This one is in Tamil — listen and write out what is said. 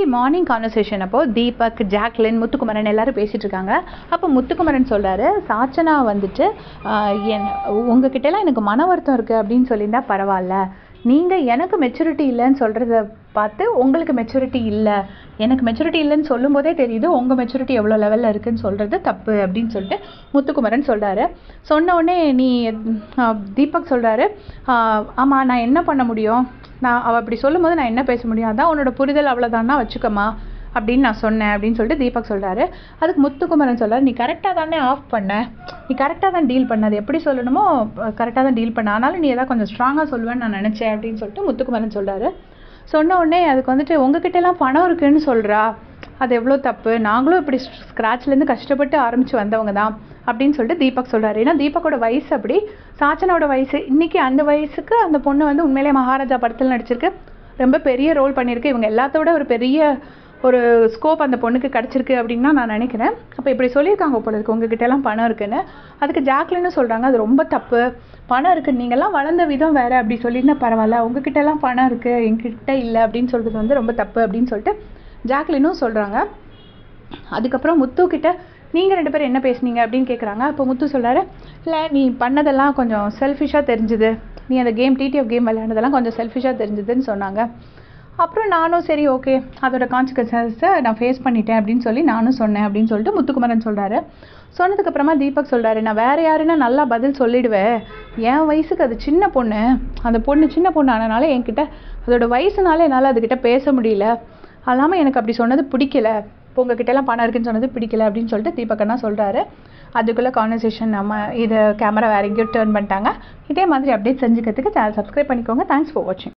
இன்னைக்கு மார்னிங் கான்வர்சேஷன் அப்போ தீபக் ஜாக்லின் முத்துக்குமரன் எல்லாரும் பேசிட்டு இருக்காங்க. அப்போ முத்துக்குமரன் சொல்றாரு சாச்சனா வந்துட்டு என் உங்ககிட்டலாம் எனக்கு மன வருத்தம் இருக்கு அப்படின்னு சொல்லியிருந்தா பரவாயில்ல. நீங்கள் எனக்கு மெச்சூரிட்டி இல்லைன்னு சொல்கிறத பார்த்து உங்களுக்கு மெச்சூரிட்டி இல்லை. எனக்கு மெச்சூரிட்டி இல்லைன்னு சொல்லும் போதே தெரியுது உங்கள் மெச்சூரிட்டி எவ்வளோ லெவலில் இருக்குன்னு சொல்கிறது தப்பு அப்படின்னு சொல்லிட்டு முத்துக்குமரன் சொல்கிறாரு சொன்ன உடனே நீ தீபக் சொல்கிறாரு ஆமாம் நான் என்ன பண்ண முடியும்? நான் அவள் அப்படி சொல்லும் போது நான் என்ன பேச முடியும்? அதான் உன்னோட புரிதல் அவ்வளோதானா வச்சுக்கம்மா. அப்படின்னு நான் சொன்னேன் அப்படின்னு சொல்லிட்டு தீபக் சொல்கிறாரு அதுக்கு முத்துக்குமரன் சொல்கிறார் நீ கரெக்டாக தானே ஆஃப் பண்ண? நீ கரெக்டாக தான் டீல் பண்ண. அது எப்படி சொல்லணுமோ கரெக்டாக தான் டீல் பண்ண. ஆனாலும் நீ எதாவது கொஞ்சம் ஸ்ட்ராங்காக சொல்லுவேன்னு நான் நினச்சேன். அப்படின்னு சொல்லிட்டு முத்துக்குமரன் சொல்கிறாரு சொன்ன உடனே அதுக்கு வந்துட்டு உங்ககிட்டலாம் பணம் இருக்குன்னு சொல்கிறா அது எவ்வளோ தப்பு? நாங்களும் இப்படி ஸ்க்ராட்ச்லேருந்து கஷ்டப்பட்டு ஆரம்பித்து வந்தவங்க தான். அப்படின்னு சொல்லிட்டு தீபக் சொல்கிறாரு ஏன்னா தீபக்கோட வயசு அப்படி. சாச்சனோட வயசு. இன்றைக்கி அந்த வயசுக்கு அந்த பொண்ணு வந்து உண்மையிலே மகாராஜா படத்தில் நடிச்சிருக்கு. ரொம்ப பெரிய ரோல் பண்ணியிருக்கு. இவங்க எல்லாத்தோட ஒரு பெரிய ஒரு ஸ்கோப் அந்த பொண்ணுக்கு கிடச்சிருக்கு அப்படின்னு தான் நான் நினைக்கிறேன். அப்போ இப்படி சொல்லியிருக்காங்க போல இருக்கு. உங்ககிட்ட எல்லாம் பணம் இருக்குன்னு. அதுக்கு ஜாக்லின்னு சொல்கிறாங்க அது ரொம்ப தப்பு. பணம் இருக்குது நீங்கள்லாம் வளர்ந்த விதம் வேறு. அப்படி சொல்லியிருந்தா பரவாயில்ல. உங்ககிட்ட எல்லாம் பணம் இருக்குது எங்கிட்ட இல்லை அப்படின்னு சொல்கிறது வந்து ரொம்ப தப்பு அப்படின்னு சொல்லிட்டு ஜாக்லினும் சொல்கிறாங்க அதுக்கப்புறம் முத்துக்கிட்ட நீங்கள் ரெண்டு பேரும் என்ன பேசுனீங்க அப்படின்னு கேட்குறாங்க அப்போ முத்து சொல்கிறாரு இல்லை நீ பண்ணதெல்லாம் கொஞ்சம் செல்ஃபிஷாக தெரிஞ்சுது. நீ அந்த கேம் டிடிஎஃப் கேம் விளையாண்டதெல்லாம் கொஞ்சம் செல்ஃபிஷாக தெரிஞ்சுதுன்னு சொன்னாங்க. அப்புறம் நானும் சரி ஓகே அதோட கான்சிக்வன்சஸை நான் ஃபேஸ் பண்ணிட்டேன் அப்படின்னு சொல்லி நானும் சொன்னேன் அப்படின்னு சொல்லிட்டு முத்துக்குமரன் சொல்கிறாரு சொன்னதுக்கப்புறமா தீபக் சொல்கிறாரு நான் வேறு யாருன்னா நல்லா பதில் சொல்லிடுவேன் என் வயசுக்கு அது சின்ன பொண்ணு. அந்த பொண்ணு சின்ன பொண்ணு ஆனனால என்கிட்ட அதோட வயசுனால என்னால் அதுக்கிட்ட பேச முடியல. அல்லாமல் எனக்கு அப்படி சொன்னது பிடிக்கல. இப்போ உங்ககிட்டலாம் பணம் இருக்குன்னு சொன்னது பிடிக்கல அப்படின்னு சொல்லிட்டு தீபக் சொல்கிறாரு அதுக்குள்ளே கான்வர்சேஷன் நம்ம இதை கேமரா வேற எங்கேயோ டேர்ன் பண்ணிட்டாங்க. இதே மாதிரி அப்டேட் செஞ்சுக்கிறதுக்கு சேனல் சப்ஸ்கிரைப் பண்ணிக்கோங்க. தேங்க்ஸ் ஃபார் வாட்சிங்